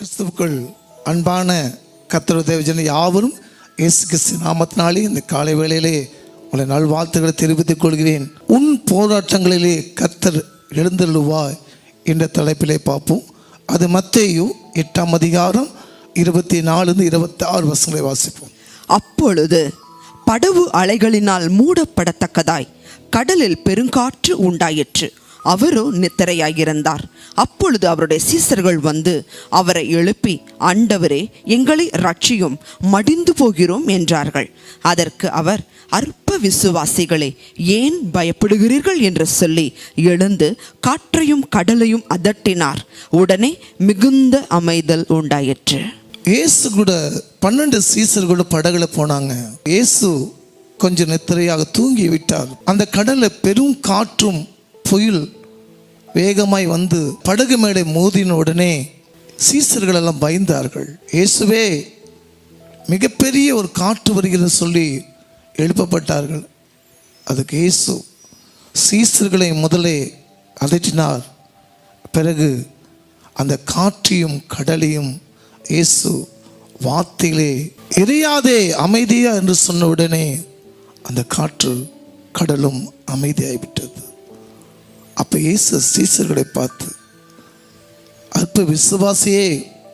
கிறிஸ்துவுக்குள் அன்பான கத்தர் தேவஜன யாவரும் இயேசு கிறிஸ்து நாமத்தினாலே இந்த காலை வேளையிலே உங்களை நல்வாழ்த்துக்களை தெரிவித்துக் கொள்கிறேன். உன் போராட்டங்களிலே கத்தர் எழுந்தள்ளுவாய் என்ற தலைப்பிலே பார்ப்போம். அது மத்தேயு எட்டாம் அதிகாரம் இருபத்தி நாலுந்து இருபத்தி ஆறு வருஷங்களை வாசிப்போம். அப்பொழுது படவு அலைகளினால் மூடப்படத்தக்கதாய் கடலில் பெருங்காற்று உண்டாயிற்று. அவரோ நித்திரையாயிருந்தார். அப்பொழுது அவருடைய சீசர்கள் வந்து அவரை எழுப்பி ஆண்டவரே எங்களை ரட்சியும் மடிந்து போகிறோம் என்றார்கள். அதற்கு அவர் அற்ப விசுவாசிகளே ஏன் பயப்படுகிறீர்கள்? என்று சொல்லி எழுந்து காற்றையும் கடலையும் அதட்டினார். உடனே மிகுந்த அமைதல் உண்டாயிற்று. இயேசு கூட பன்னெண்டு சீசர்களோட படகுல போனாங்க. இயேசு கொஞ்சம் நித்திரையாக தூங்கி விட்டார் அந்த கடலை பெரும் காற்றும் புயல் வேகமாய் வந்து படகு மேடை மோதின உடனே சீசர்கள் எல்லாம் பயந்தார்கள். இயேசுவே மிகப்பெரிய ஒரு காற்று வருகிறது சொல்லி எழுப்பப்பட்டார்கள். அதுக்கு இயேசு சீசர்களை முதலே அதட்டினார் பிறகு அந்த காற்றையும் கடலையும் இயேசு வார்த்தையிலே எரியாதே அமைதியா என்று சொன்ன உடனே அந்த காற்று கடலும் அமைதியாகிவிட்டது அப்போ இயேசு சீசர்களை பார்த்து அற்ப விசுவாசியே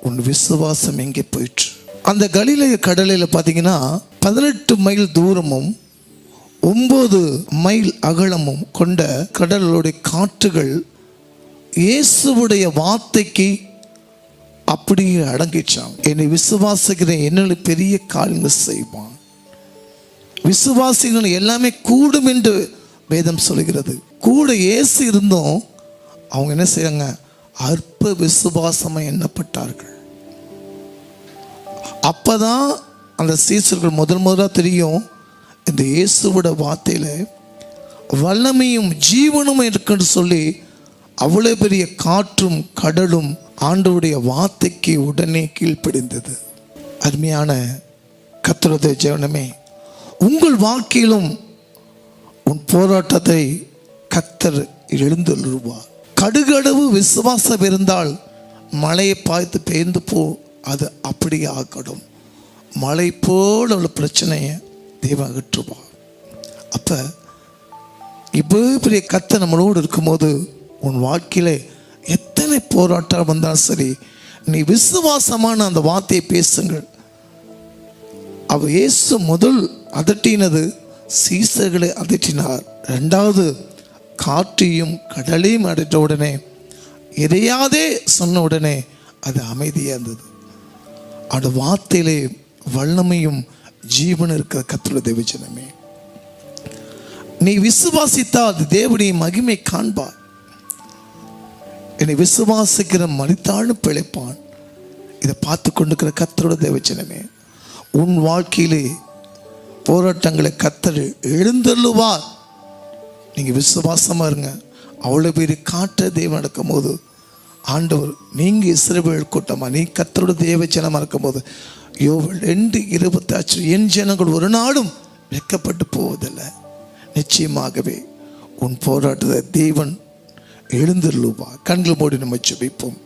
உன் விசுவாசம் எங்கே போயிற்று? அந்த கலிலைய கடலையில் பார்த்தீங்கன்னா பதினெட்டு மைல் தூரமும் ஒம்பது மைல் அகலமும் கொண்ட கடலுடைய காற்றுகள் இயேசுவுடைய வார்த்தைக்கு அப்படியே அடங்கிச்சான் என்னை விசுவாசிக்கிற என்ன பெரிய காரியங்கள் செய்வான். விசுவாசிகள் எல்லாமே கூடும் என்று வேதம் சொல்கிறது கூட இயேசு இருந்தும் அவங்க என்ன செய்யறாங்க அற்ப விசுவாசமாக எண்ணப்பட்டார்கள். அப்போதான் அந்த சீசர்கள் முதல் முதலாக தெரியும் இந்த இயேசுவோட வார்த்தையில வல்லமையும் ஜீவனும் இருக்குன்னு சொல்லி அவ்வளோ பெரிய காற்றும் கடலும் ஆண்டவுடைய வார்த்தைக்கு உடனே கீழ்ப்படிந்தது. அருமையான கத்துறது ஜெவனமே உங்கள் வாழ்க்கையிலும் உன் போராட்டத்தை கத்தர் எழுந்துள்ளுவார் கடுகடவு விசுவாசம் இருந்தால் மழையை பார்த்து பெய்ந்து போ அது அப்படியே ஆக்கடும் மழை போல உள்ள பிரச்சனையை தெய்வம் அகற்றுவார். அப்போ இவ்வளோ பெரிய கத்தை நம்மளோடு இருக்கும்போது உன் வாழ்க்கையில் எத்தனை போராட்டம் வந்தாலும் சரி நீ விசுவாசமான அந்த வார்த்தையை பேசுங்கள். அவ இயேசு முதல் அதட்டினது சீசர்களை அதிற்றினார் ரெண்டாவது காற்றையும் கடலையும் அடைத்த உடனே எதையாதே சொன்ன உடனே அது அமைதியாக இருந்தது. அந்த வார்த்தையிலே வல்லமையும் ஜீவன் இருக்கிற கத்துள்ள தேவச்சனமே நீ விசுவாசித்தால் அது தேவனுடைய மகிமை காண்பார். என்னை விசுவாசிக்கிற மனிதாளும் பிழைப்பான். இதை பார்த்து கொண்டிருக்கிற கத்தரோட தேவச்சனமே உன் வாழ்க்கையிலே போராட்டங்களை கத்தர் எழுந்தள்ளுவார் நீங்கள் விசுவாசமாக இருங்க. அவ்வளோ பெரிய காற்ற தெய்வம் நடக்கும் போது ஆண்டவர் நீங்கள் இஸ்ரவேல் கூட்டமாக நீ கத்தரோட தேவ ஜனமாக இருக்கும்போது யோவல் ரெண்டு இருபத்தாச்சு என் ஜனங்கள் ஒரு நாளும் வெக்கப்பட்டு போவதில்லை. நிச்சயமாகவே உன் போராட்டத்தை தேவன் எழுந்திருவா கண்கள் மூடி நம்ம ஜெபிப்போம்.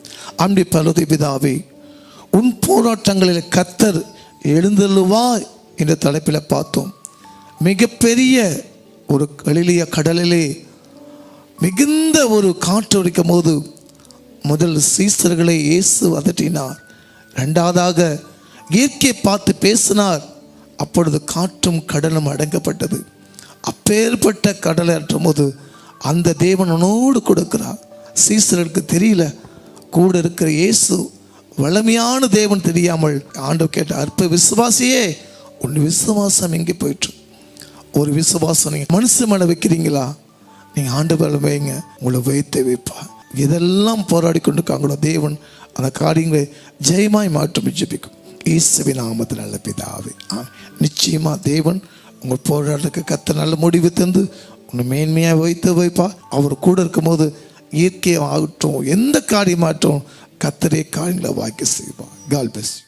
அன்பி பலதை பிதாவே உன் போராட்டங்களில் கத்தர் எழுந்துள்ளுவா என்ற தலைப்பில் பார்த்தோம். மிகப்பெரிய ஒரு கலிலிய கடலிலே மிகுந்த ஒரு காற்று அடிக்கும் போது முதல் சீசர்களை இயேசு அதட்டினார். ரெண்டாவதாக இயற்கையை பார்த்து பேசினார். அப்பொழுது காற்றும் கடலும் அடங்கப்பட்டது. அப்பேற்பட்ட கடலை அற்றும் போது அந்த தேவன் உன்னோடு கொடுக்கிறார். சீசர்களுக்கு தெரியல. கூட இருக்கிற இயேசு வளமையான தேவன் தெரியாமல் ஆண்டு கேட்ட அற்ப விசுவாசியே உன் விசுவாசம் எங்கே போயிட்டு ஒரு விசுவாசம் நீங்கள் மனசு மேலே வைக்கிறீங்களா? நீங்கள் ஆண்டு மேலே வைங்க உங்களை வைத்தே வைப்பா. இதெல்லாம் போராடி கொண்டு இருக்காங்களோ தேவன் அந்த காரியங்களை ஜெயமாய் மாற்றம் ஜெபிக்கும். இயேசுவி நாமத்தில் நல்ல பிதாவே. ஆ நிச்சயமாக தேவன் உங்கள் போராட்டத்துக்கு கத்த நல்ல முடிவு தந்து உன்னை மேன்மையாக வைத்து வைப்பா. அவர் கூட இருக்கும்போது இயற்கையாக ஆகட்டும் எந்த காரியமாகட்டும் கத்தரே காரியங்களை வாக்கி செய்வான் கால் பெஸ்ட்